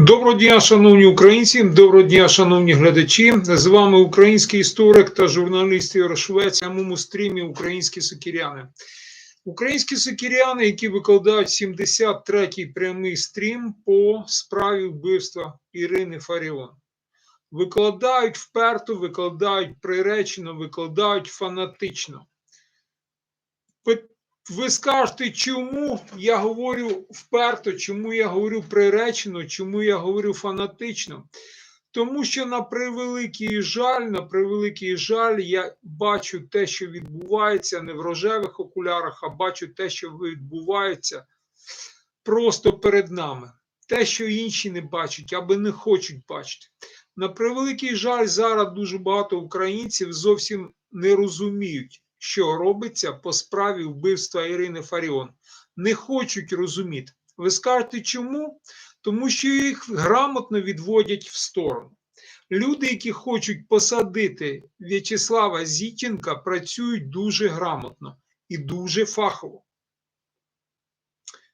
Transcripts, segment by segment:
Доброго дня, шановні українці, доброго дня, шановні глядачі. З вами український історик та журналіст Ігор Швець моєму стрімі Українські сокіряни. Українські сокіряни, які викладають 73-й прямий стрім по справі вбивства Ірини Фаріон. Викладають вперто, викладають приречено, викладають фанатично. Ви скажете, чому я говорю вперто, чому я говорю приречено, чому я говорю фанатично? Тому що на превеликий жаль, на превеликий жаль, я бачу те, що відбувається не в рожевих окулярах, а бачу те, що відбувається просто перед нами. Те, що інші не бачать або не хочуть бачити. На превеликий жаль, зараз дуже багато українців зовсім не розуміють, що робиться по справі вбивства Ірини Фаріон. Не хочуть розуміти. Ви скажете, чому? Тому що їх грамотно відводять в сторону. Люди, які хочуть посадити В'ячеслава Зіченка, працюють дуже грамотно і дуже фахово.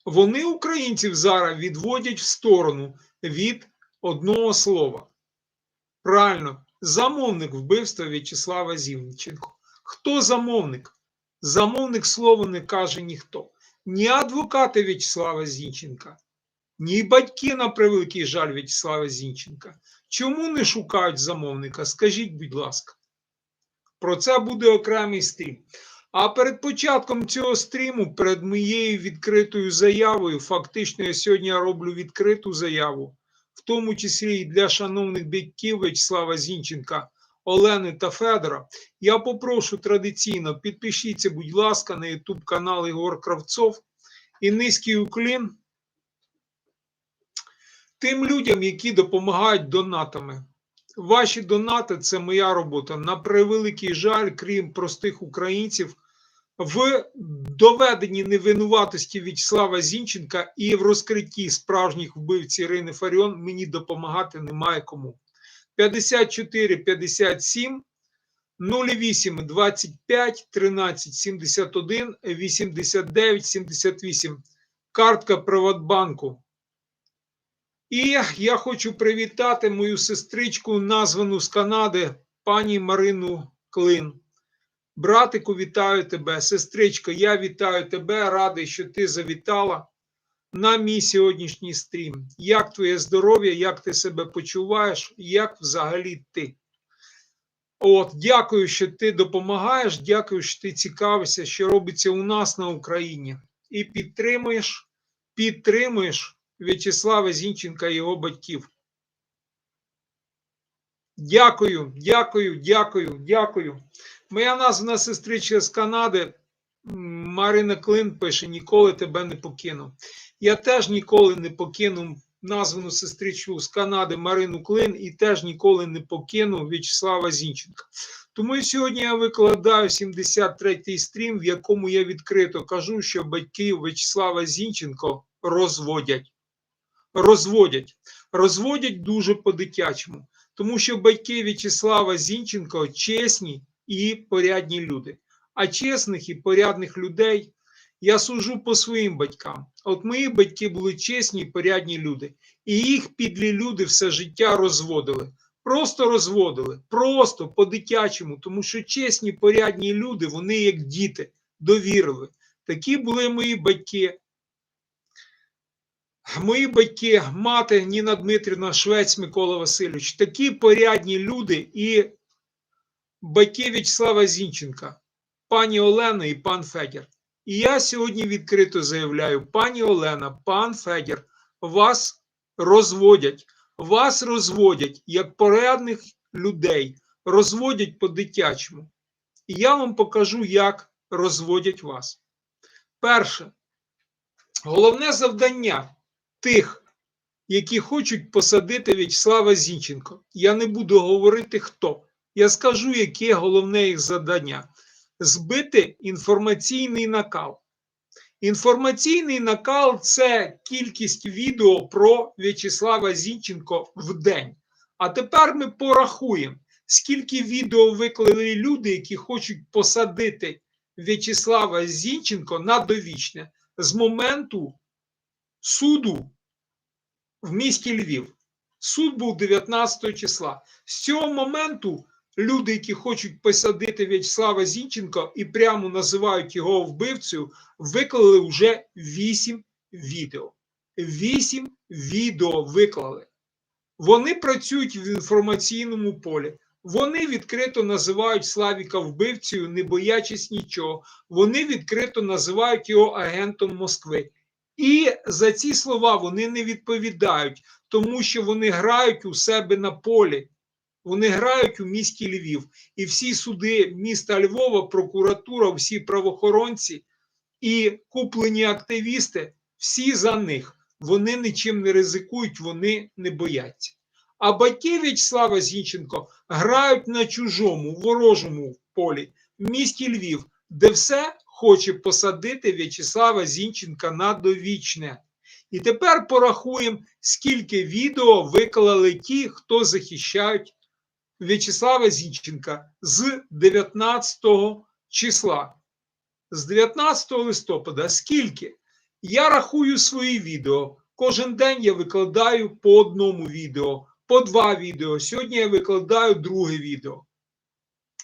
Вони українців зараз відводять в сторону від одного слова. Правильно, замовник вбивства В'ячеслава Зінченко. Хто замовник? Замовник слова не каже ніхто. Ні адвокати В'ячеслава Зінченка, ні батьки, на превеликий жаль В'ячеслава Зінченка. Чому не шукають замовника? Скажіть, будь ласка. Про це буде окремий стрім. А перед початком цього стріму, перед моєю відкритою заявою, фактично я сьогодні роблю відкриту заяву, в тому числі і для шановних батьків В'ячеслава Зінченка, Олени та Федора. Я попрошу традиційно підпишіться, будь ласка, на YouTube канал Ігор Кравцов і низький уклін тим людям, які допомагають донатами. Ваші донати це моя робота. На превеликий жаль, крім простих українців, в доведенні невинуватості В'ячеслава Зінченка і в розкритті справжніх вбивць Ірини Фаріон мені допомагати немає кому. 54 57 08 25 13 71 89 78. Картка Приватбанку. І я хочу привітати мою сестричку, названу з Канади, пані Марину Клин. Братику, вітаю тебе, сестричко, я вітаю тебе, радий, що ти завітала на мій сьогоднішній стрім. Як твоє здоров'я, як ти себе почуваєш, як взагалі ти? От, дякую, що ти допомагаєш, дякую, що ти цікавишся, що робиться у нас на Україні. І підтримуєш, підтримуєш В'ячеслава Зінченка і його батьків. Дякую, дякую, дякую, дякую. Моя названа сестричка з Канади Марина Клин пише: ніколи тебе не покину. Я теж ніколи не покину названу сестричку з Канади Марину Клин і теж ніколи не покину В'ячеслава Зінченка. Тому сьогодні я викладаю 73-й стрім, в якому я відкрито кажу, що батьків В'ячеслава Зінченко розводять. Розводять. Розводять дуже по-дитячому. Тому що батьки В'ячеслава Зінченко чесні і порядні люди. А чесних і порядних людей я сужу по своїм батькам. От мої батьки були чесні і порядні люди, і їх підлі люди все життя розводили. Просто розводили, просто по-дитячому, тому що чесні, порядні люди, вони як діти, довірили. Такі були мої батьки. Мої батьки, мати Ніна Дмитрівна, Швець Микола Васильович, такі порядні люди і батьки В'ячеслава Зінченка, пані Олена і пан Федір. І я сьогодні відкрито заявляю: пані Олена, пан Федір, вас розводять, вас розводять як порядних людей, розводять по-дитячому. І я вам покажу, як розводять вас. Перше, головне завдання тих, які хочуть посадити В'ячеслава Зінченко. Я не буду говорити хто. Я скажу, яке головне їх завдання: збити інформаційний накал. Інформаційний накал це кількість відео про В'ячеслава Зінченко в день. А тепер ми порахуємо, скільки відео виклали люди, які хочуть посадити В'ячеслава Зінченко на довічне з моменту суду в місті Львів. Суд був 19 числа. З цього моменту люди, які хочуть посадити В'ячеслава Зінченка і прямо називають його вбивцею, виклали вже 8 відео. 8 відео виклали. Вони працюють в інформаційному полі. Вони відкрито називають Славіка вбивцею, не боячись нічого. Вони відкрито називають його агентом Москви. І за ці слова вони не відповідають, тому що вони грають у себе на полі. Вони грають у місті Львів. І всі суди міста Львова, прокуратура, всі правоохоронці і куплені активісти, всі за них. Вони нічим не ризикують, вони не бояться. А батьки В'ячеслава Зінченко грають на чужому, ворожому полі в місті Львів, де все хоче посадити В'ячеслава Зінченка на довічне. І тепер порахуємо, скільки відео виклали ті, хто захищають В'ячеслава Зінченка з 19 числа. З 19 листопада. Скільки? Я рахую свої відео. Кожен день я викладаю по одному відео, по два відео. Сьогодні я викладаю друге відео.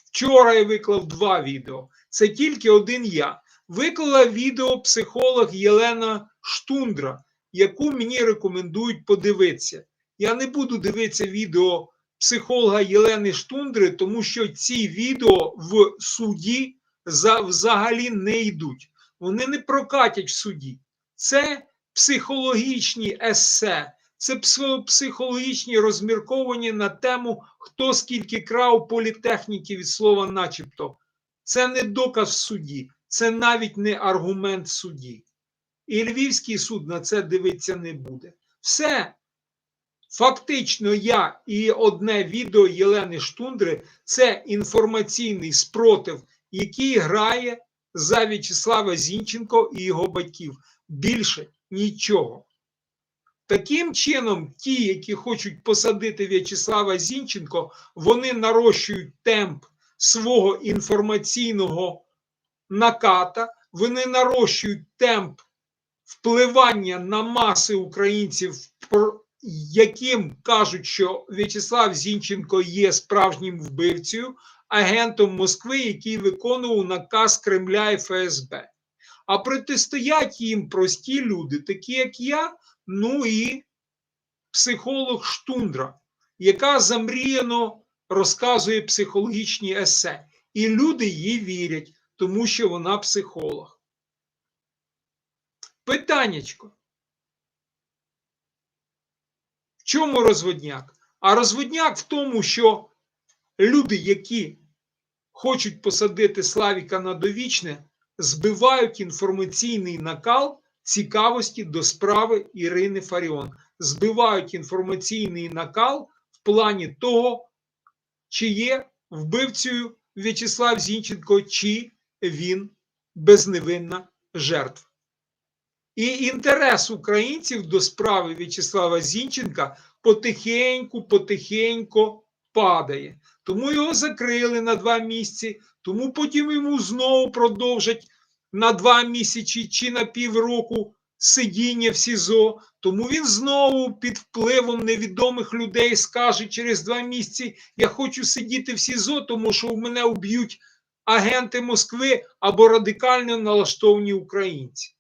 Вчора я виклав два відео. Це тільки один я. Виклала відео психолог Єлена Штундра, яку мені рекомендують подивитися. Я не буду дивитися відео психолога Єлени Штундри, тому що ці відео в суді за, взагалі не йдуть. Вони не прокатять в суді. Це психологічні есе, це психологічні розмірковані на тему, хто скільки крав політехніки від слова, начебто. Це не доказ в суді, це навіть не аргумент в суді. І Львівський суд на це дивитися не буде. Все. Фактично, я і одне відео Єлени Штундри це інформаційний спротив, який грає за В'ячеслава Зінченко і його батьків. Більше нічого. Таким чином, ті, які хочуть посадити В'ячеслава Зінченко, вони нарощують темп свого інформаційного наката, вони нарощують темп впливання на маси українців, яким кажуть, що В'ячеслав Зінченко є справжнім вбивцею, агентом Москви, який виконував наказ Кремля і ФСБ. А протистоять їм прості люди, такі як я, ну і психолог Штундра, яка замріяно розказує психологічні есе. І люди їй вірять, тому що вона психолог. Питаннячко. В чому розводняк? А розводняк в тому, що люди, які хочуть посадити Славіка на довічне, збивають інформаційний накал цікавості до справи Ірини Фаріон. Збивають інформаційний накал в плані того, чи є вбивцею В'ячеслав Зінченко, чи він безневинна жертва. І інтерес українців до справи В'ячеслава Зінченка потихеньку, потихеньку падає. Тому його закрили на два місяці, тому потім йому знову продовжать на два місяці чи на півроку сидіння в СІЗО. Тому він знову під впливом невідомих людей скаже через два місяці: Я хочу сидіти в СІЗО, тому що в мене вб'ють агенти Москви або радикально налаштовані українці.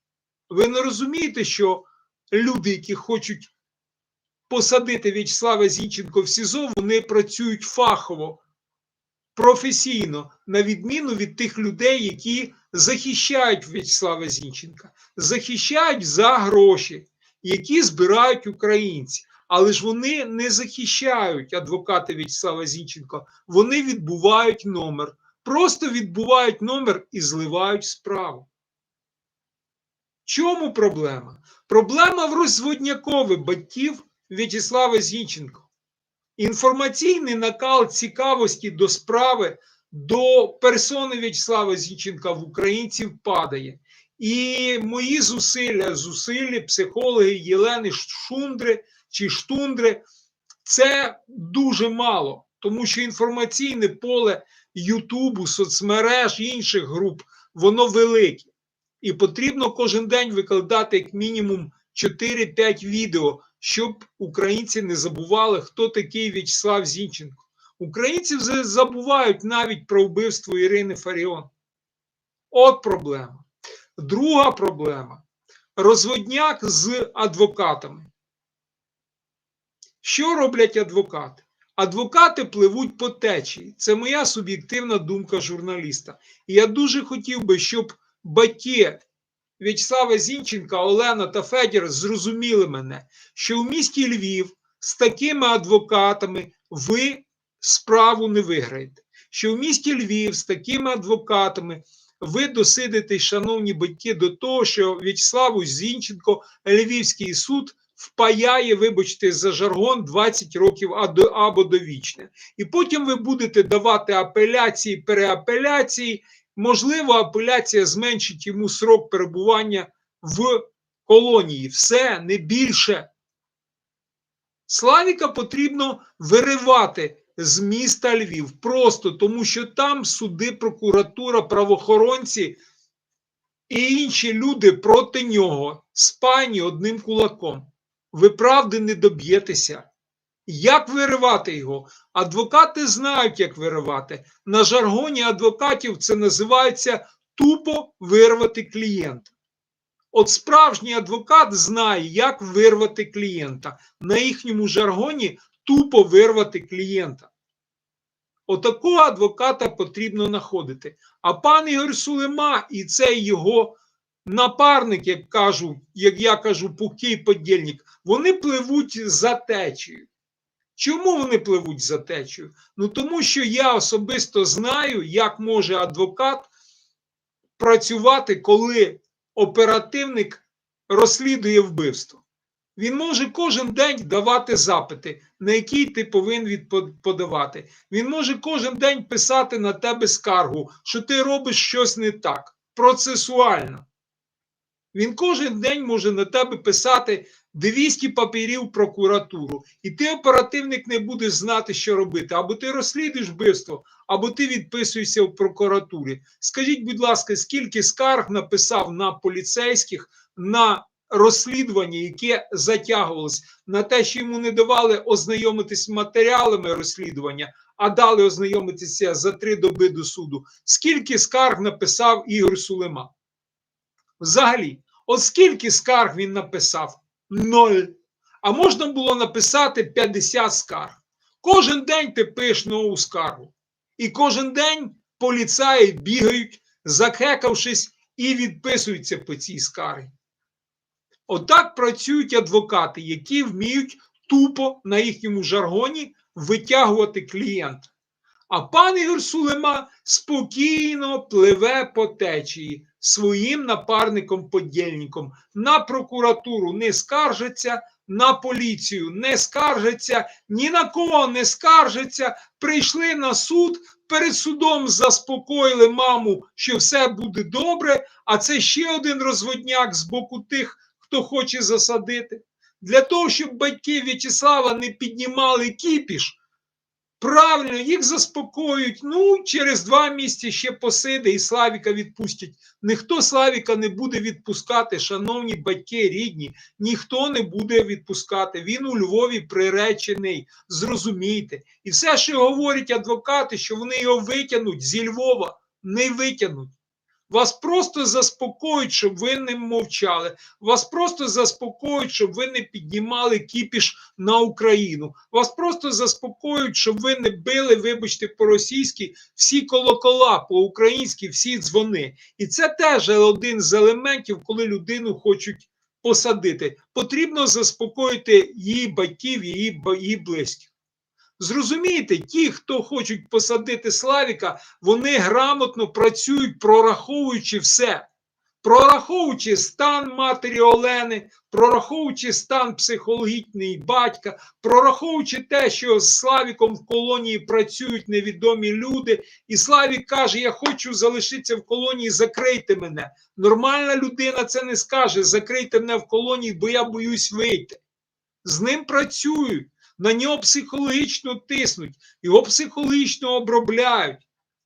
Ви не розумієте, що люди, які хочуть посадити В'ячеслава Зінченко в СІЗО, вони працюють фахово, професійно, на відміну від тих людей, які захищають В'ячеслава Зінченка, захищають за гроші, які збирають українці. Але ж вони не захищають адвоката В'ячеслава Зінченка, вони відбувають номер. Просто відбувають номер і зливають справу. Чому проблема? Проблема в розводнякові батьків В'ячеслава Зінченко. Інформаційний накал цікавості до справи до персони В'ячеслава Зінченка в українців падає. І мої зусилля, зусилля психологи Єлени Шундри чи Штундри це дуже мало, тому що інформаційне поле Ютубу, соцмереж інших груп, воно велике. І потрібно кожен день викладати як мінімум 4-5 відео, щоб українці не забували, хто такий В'ячеслав Зінченко. Українці вже забувають навіть про вбивство Ірини Фаріон. От проблема. Друга проблема розводняк з адвокатами. Що роблять адвокати? Адвокати пливуть по течії. Це моя суб'єктивна думка журналіста. І я дуже хотів би, щоб батьки В'ячеслава Зінченка, Олена та Федір зрозуміли мене, що в місті Львів з такими адвокатами ви справу не виграєте. Що в місті Львів з такими адвокатами ви досидитесь, шановні батьки, до того, що В'ячеславу Зінченко Львівський суд впаяє, вибачте, за жаргон 20 років або довічне. І потім ви будете давати апеляції, переапеляції. Можливо, апеляція зменшить йому срок перебування в колонії. Все не більше. Славіка потрібно виривати з міста Львів. Просто тому, що там суди, прокуратура, правоохоронці і інші люди проти нього спані одним кулаком. Ви правди не доб'єтеся. Як виривати його? Адвокати знають, як виривати. На жаргоні адвокатів це називається тупо вирвати клієнта. От справжній адвокат знає, як вирвати клієнта. На їхньому жаргоні тупо вирвати клієнта. Отакого адвоката потрібно знаходити. А пан Ігор Сулема і цей його напарник, як кажу, як я кажу, пухий подільник, вони пливуть за течією. Чому вони пливуть за течією? Ну тому що я особисто знаю, як може адвокат працювати, коли оперативник розслідує вбивство. Він може кожен день давати запити, на які ти повинен подавати. Він може кожен день писати на тебе скаргу, що ти робиш щось не так, процесуально. Він кожен день може на тебе писати 200 папірів прокуратуру, і ти оперативник не будеш знати, що робити. Або ти розслідуєш вбивство, або ти відписуєшся в прокуратурі. Скажіть, будь ласка, скільки скарг написав на поліцейських на розслідування, яке затягувалось, на те, що йому не давали ознайомитись з матеріалами розслідування, а дали ознайомитися за три доби до суду. Скільки скарг написав Ігор Сулема? Взагалі, оскільки скарг він написав? Ноль. А можна було написати 50 скарг. Кожен день ти пишеш нову скаргу. І кожен день поліцаї бігають, закекавшись, і відписуються по цій скаргі. Отак працюють адвокати, які вміють тупо на їхньому жаргоні витягувати клієнта. А пан Ігор Сулема спокійно пливе по течії своїм напарником подільником на прокуратуру не скаржиться, на поліцію не скаржиться, ні на кого не скаржиться. Прийшли на суд, перед судом заспокоїли маму, що все буде добре. А це ще один розводняк з боку тих, хто хоче засадити. Для того, щоб батьки В'ячеслава не піднімали кіпіш. Правильно, їх заспокоюють. Ну, через два місяці ще посиде і Славіка відпустять. Ніхто Славіка не буде відпускати, шановні батьки рідні, ніхто не буде відпускати. Він у Львові приречений. Зрозумійте. І все, що говорять адвокати, що вони його витягнуть зі Львова, не витягнуть. Вас просто заспокоюють, щоб ви не мовчали. Вас просто заспокоюють, щоб ви не піднімали кіпіш на Україну. Вас просто заспокоюють, щоб ви не били, вибачте, по-російськи всі колокола, по-українськи всі дзвони. І це теж один з елементів, коли людину хочуть посадити. Потрібно заспокоїти її батьків, її, її близьких. Зрозумійте, ті, хто хочуть посадити Славіка, вони грамотно працюють, прораховуючи все. Прораховуючи стан матері Олени, прораховуючи стан психологічний батька, прораховуючи те, що з Славіком в колонії працюють невідомі люди, і Славік каже: Я хочу залишитися в колонії, закрийте мене. Нормальна людина це не скаже: закрийте мене в колонії, бо я боюсь вийти. З ним працюють на нього психологічно тиснуть, його психологічно обробляють.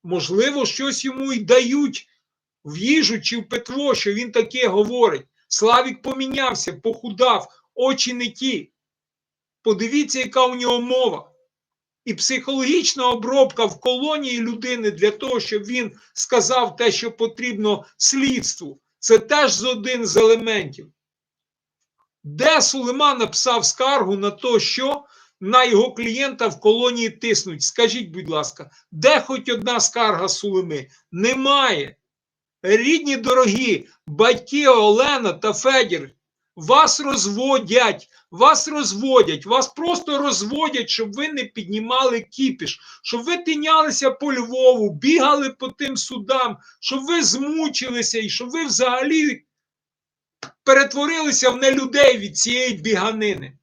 Можливо, щось йому й дають в їжу чи в петво, що він таке говорить. Славік помінявся, похудав, очі не ті. Подивіться, яка у нього мова. І психологічна обробка в колонії людини для того, щоб він сказав те, що потрібно слідству. Це теж з один з елементів. Де Сулейман написав скаргу на те, що на його клієнта в колонії тиснуть? Скажіть, будь ласка, де хоч одна скарга Сулейми? Немає. Рідні дорогі, батьки Олена та Федір, вас розводять, вас розводять, вас просто розводять, щоб ви не піднімали кіпіш, щоб ви тинялися по Львову, бігали по тим судам, щоб ви змучилися і щоб ви взагалі перетворилися в нелюдей від цієї біганини.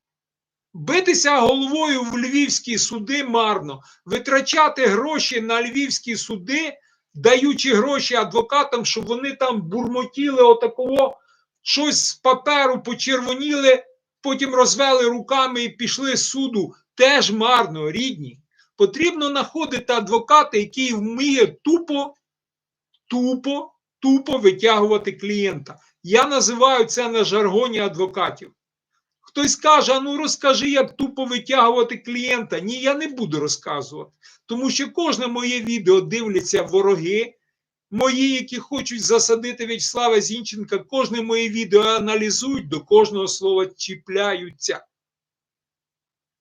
Битися головою в львівські суди марно, витрачати гроші на львівські суди, даючи гроші адвокатам, щоб вони там бурмотіли отакого, щось з паперу почервоніли, потім розвели руками і пішли з суду. Теж марно, рідні. Потрібно знаходити адвоката, який вміє тупо, тупо, тупо витягувати клієнта. Я називаю це на жаргоні адвокатів. Хтось каже, а ну розкажи, як тупо витягувати клієнта. Ні, я не буду розказувати. Тому що кожне моє відео дивляться вороги, мої, які хочуть засадити В'ячеслава Зінченка, кожне моє відео аналізують, до кожного слова чіпляються.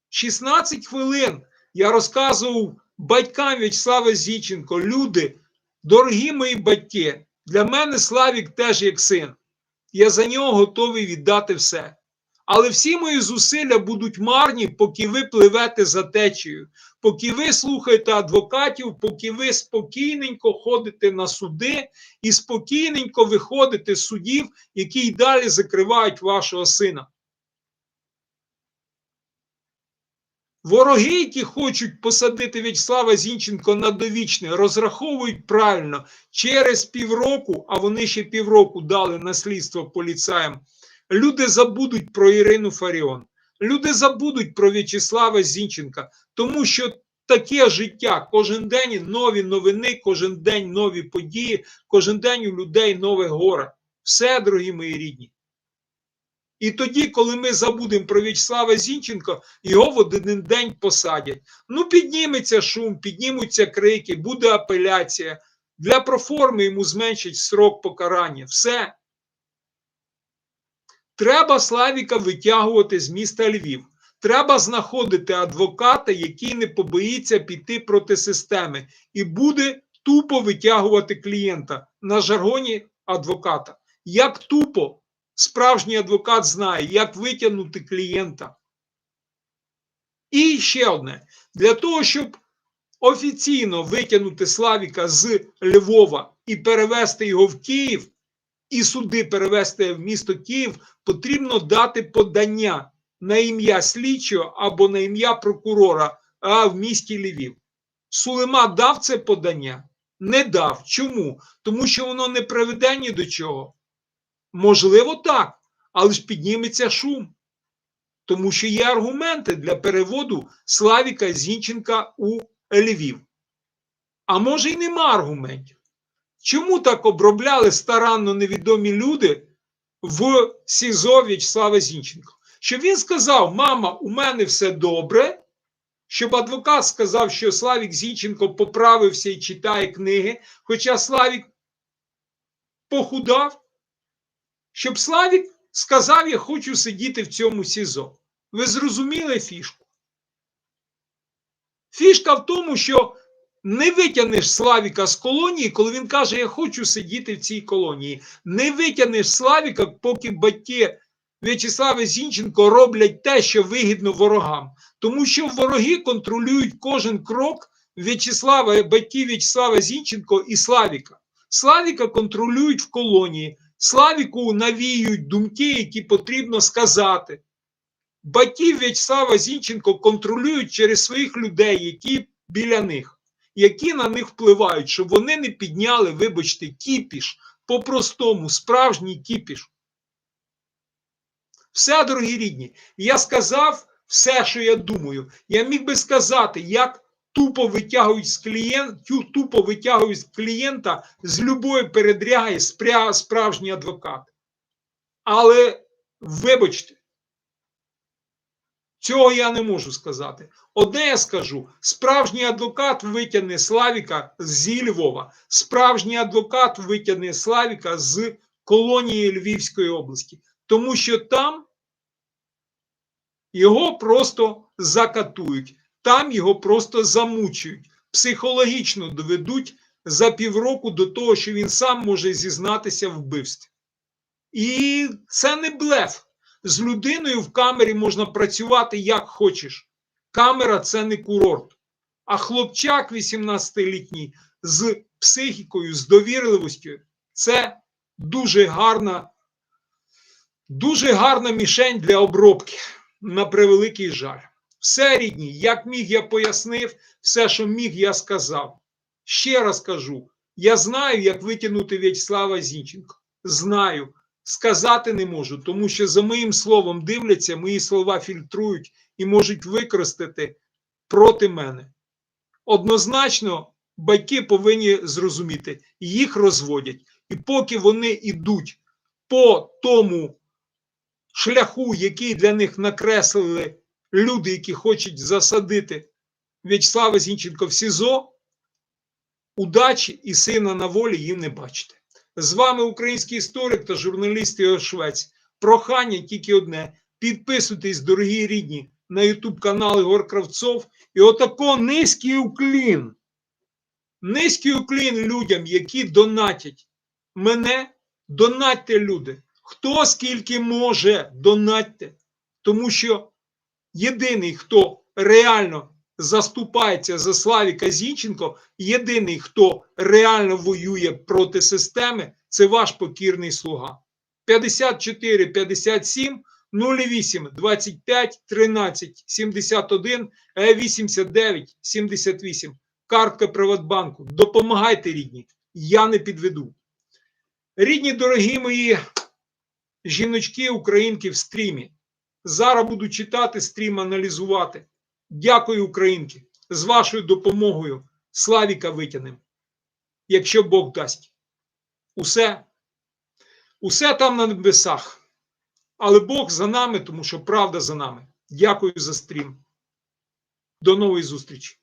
16 хвилин я розказував батькам В'ячеслава Зінченко, люди, дорогі мої батьки, для мене Славік теж як син. Я за нього готовий віддати все. Але всі мої зусилля будуть марні, поки ви пливете за течією, поки ви слухаєте адвокатів, поки ви спокійненько ходите на суди і спокійненько виходите з судів, які й далі закривають вашого сина. Вороги, які хочуть посадити В'ячеслава Зінченко на довічне, розраховують правильно через півроку, а вони ще півроку дали наслідство поліцаям. Люди забудуть про Ірину Фаріон, люди забудуть про В'ячеслава Зінченка, тому що таке життя кожен день нові новини, кожен день нові події, кожен день у людей нове горе. Все, дорогі мої рідні. І тоді, коли ми забудемо про В'ячеслава Зінченко, його в один день посадять. Ну, підніметься шум, піднімуться крики, буде апеляція. Для проформи йому зменшать срок покарання. Все. Треба Славіка витягувати з міста Львів. Треба знаходити адвоката, який не побоїться піти проти системи, і буде тупо витягувати клієнта на жаргоні адвоката. Як тупо справжній адвокат знає, як витягнути клієнта. І ще одне: для того, щоб офіційно витягнути Славіка з Львова і перевести його в Київ, і суди перевести в місто Київ, потрібно дати подання на ім'я слідчого або на ім'я прокурора а в місті Львів. Сулема дав це подання? Не дав. Чому? Тому що воно не приведе ні до чого. Можливо, так, але ж підніметься шум. Тому що є аргументи для переводу Славіка Зінченка у Львів. А може й нема аргументів. Чому так обробляли старанно невідомі люди в СІЗО В'ячеслава Зінченко? Щоб він сказав: Мама, у мене все добре. Щоб адвокат сказав, що Славік Зінченко поправився і читає книги, хоча Славік похудав, щоб Славік сказав, я хочу сидіти в цьому СІЗО. Ви зрозуміли фішку? Фішка в тому, що не витягнеш Славіка з колонії, коли він каже, я хочу сидіти в цій колонії. Не витягнеш Славіка, поки батьки В'ячеслава Зінченко роблять те, що вигідно ворогам. Тому що вороги контролюють кожен крок В'ячеслава, батьків В'ячеслава Зінченко і Славіка. Славіка контролюють в колонії. Славіку навіюють думки, які потрібно сказати. Батьків В'ячеслава Зінченко контролюють через своїх людей, які біля них, які на них впливають, щоб вони не підняли, вибачте, кіпіш по-простому, справжній кіпіш. Все, дорогі рідні, я сказав все, що я думаю. Я міг би сказати, як тупо витягують з клієнта, тупо витягують з клієнта з любої передряги справжній адвокат. Але вибачте, Цього я не можу сказати. Одне я скажу: справжній адвокат витягне Славіка зі Львова, справжній адвокат витягне Славіка з колонії Львівської області, тому що там його просто закатують, там його просто замучують, психологічно доведуть за півроку до того, що він сам може зізнатися в вбивстві. І це не блеф. З людиною в камері можна працювати як хочеш. Камера це не курорт. А хлопчак 18-літній з психікою, з довірливостю це дуже гарна, дуже гарна мішень для обробки. На превеликий жаль. Все рідні, як міг я пояснив, все, що міг, я сказав. Ще раз кажу: я знаю, як витягнути В'ячеслава Зінченко. Знаю сказати не можу, тому що за моїм словом дивляться, мої слова фільтрують і можуть використати проти мене. Однозначно, батьки повинні зрозуміти, їх розводять, і поки вони йдуть по тому шляху, який для них накреслили люди, які хочуть засадити В'ячеслава Зінченко в СІЗО, удачі і сина на волі їм не бачите. З вами український історик та журналіст Ігор Швець. Прохання тільки одне: підписуйтесь, дорогі рідні, на Ютуб канал Ігор Кравцов. І отако низький уклін. Низький уклін людям, які донатять мене, донатьте люди. Хто скільки може, донатьте. Тому що єдиний, хто реально заступається за Славіка Зінченко, єдиний, хто реально воює проти системи, це ваш покірний слуга. 54 57 08 25 13 71 89 78. Картка Приватбанку. Допомагайте рідні. Я не підведу. Рідні, дорогі мої жіночки, українки в стрімі. Зараз буду читати стрім, аналізувати. Дякую, українки. З вашою допомогою Славіка витягнемо. Якщо Бог дасть. Усе, усе там на небесах. Але Бог за нами, тому що правда за нами. Дякую за стрім. До нової зустрічі.